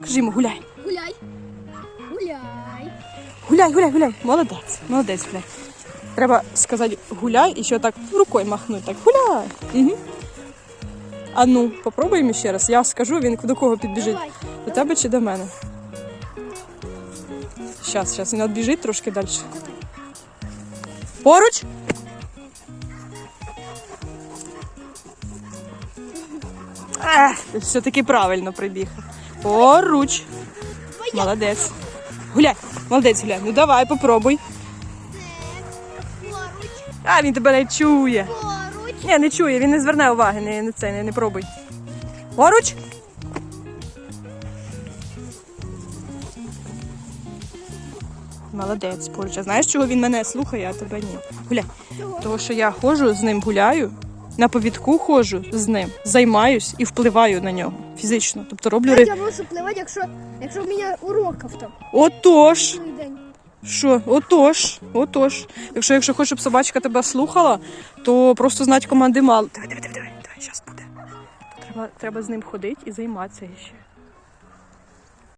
Кажи йому гуляй. Гуляй. Гуляй. Гуляй, гуляй, гуляй. Молодець, молодець, гуляй. Треба сказати гуляй і ще так рукою махнути. Так, гуляй. Угу. А ну, попробуємо ще раз. Я скажу, він до кого підбіжить. Давай. До тебе чи до мене? Щас, щас, він відбіжить трошки далі. Поруч. Все-таки правильно прибіг. Поруч. Молодець. Гуляй, молодець, гуляй. Ну давай, попробуй. А, він тебе не чує. Ні, не чує, він не зверне уваги, не, не це, не, не пробуй. Поруч. Молодець, поруч. А знаєш, чого він мене слухає, а тебе ні? Гуляй. Тому що я ходжу з ним гуляю, на повідку ходжу з ним, займаюсь і впливаю на нього фізично. Тобто роблю Як я можу впливати, якщо, якщо в мене уроків там Отож. день. Що? Отож, отож. Якщо, якщо хочеш, щоб собачка тебе слухала, то просто знати команди мало. Диви, диви, диви, диви, диви, зараз буде. То треба, треба з ним ходити і займатися ще.